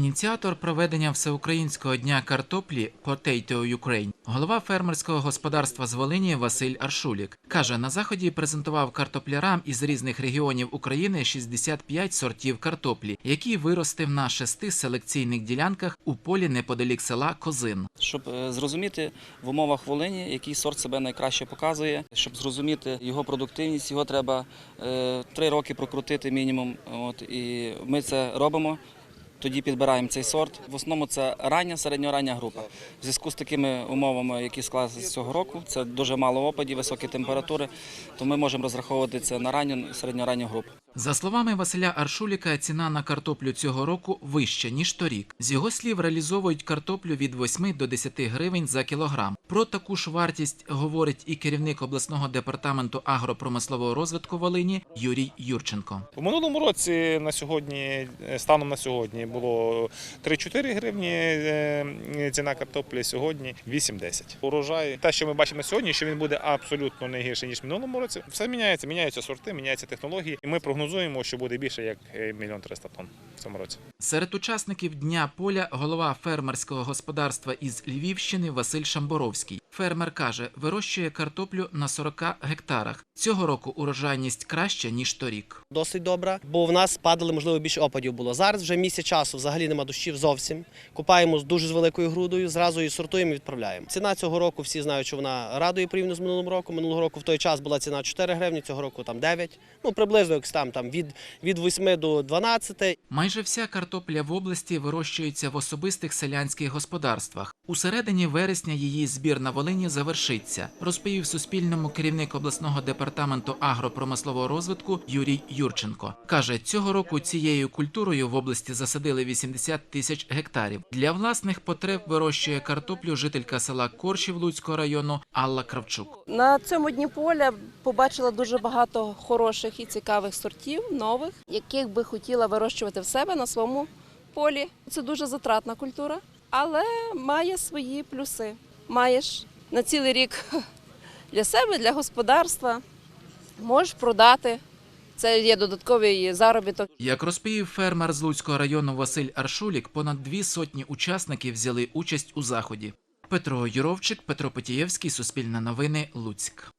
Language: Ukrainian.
ініціатор проведення всеукраїнського дня картоплі Potato Ukraine, голова фермерського господарства з Волині Василь Аршулік каже, на заході презентував картоплярам із різних регіонів України 65 сортів картоплі, які виростив на шести селекційних ділянках у полі неподалік села Козин. Щоб е, зрозуміти в умовах Волині, який сорт себе найкраще показує. Щоб зрозуміти його продуктивність, його треба е, три роки прокрутити мінімум. От, і ми це робимо. Тоді підбираємо цей сорт. В основному це рання, середньорання група. В зв'язку з такими умовами, які склалися з цього року, це дуже мало опадів, високі температури, то ми можемо розраховувати це на ранню, середньоранню групу. За словами Василя Аршуліка, ціна на картоплю цього року вища ніж торік. З його слів, реалізовують картоплю від 8 до 10 гривень за кілограм. Про таку ж вартість говорить і керівник обласного департаменту агропромислового розвитку Волині Юрій Юрченко. У минулому році на сьогодні, е, станом на сьогодні, було 3-4 гривні е, ціна картоплі, сьогодні 8-10. Урожай, те, що ми бачимо сьогодні, що він буде абсолютно не гірший, ніж в минулому році. Все міняється, міняються сорти, міняються технології. І ми прогнозуємо, що буде більше як е, мільйон триста тонн в цьому році. Серед учасників дня поля голова фермерського господарства із Львівщини Василь Шамборовський. Фермер каже, вирощує картоплю на 40 гектарах. Цього року урожайність краща ніж торік. досить добра, бо в нас падали, можливо, більше опадів було. Зараз вже місяць часу взагалі нема дощів зовсім. Купаємо з дуже з великою грудою, зразу її сортуємо і відправляємо. Ціна цього року всі знають, що вона радує порівняно з минулим роком. Минулого року в той час була ціна 4 гривні, цього року там 9. Ну приблизно якось там, там від, від 8 до 12. Майже вся картопля в області вирощується в особистих селянських господарствах. У середині вересня її збір на Волині завершиться, розповів Суспільному керівник обласного департаменту агропромислового розвитку Юрій Юрченко. Каже, цього року цією культурою в області засадили 80 тисяч гектарів. Для власних потреб вирощує картоплю жителька села Коршів Луцького району Алла Кравчук. На цьому дні поля побачила дуже багато хороших і цікавих сортів, нових, яких би хотіла вирощувати в себе на своєму полі. Це дуже затратна культура, але має свої плюси. Маєш на цілий рік для себе, для господарства, можеш продати. Це є додатковий заробіток. Як розповів фермер з Луцького району Василь Аршулік, понад дві сотні учасників взяли участь у заході. Петро Юровчик, Петро Потієвський, Суспільне новини, Луцьк.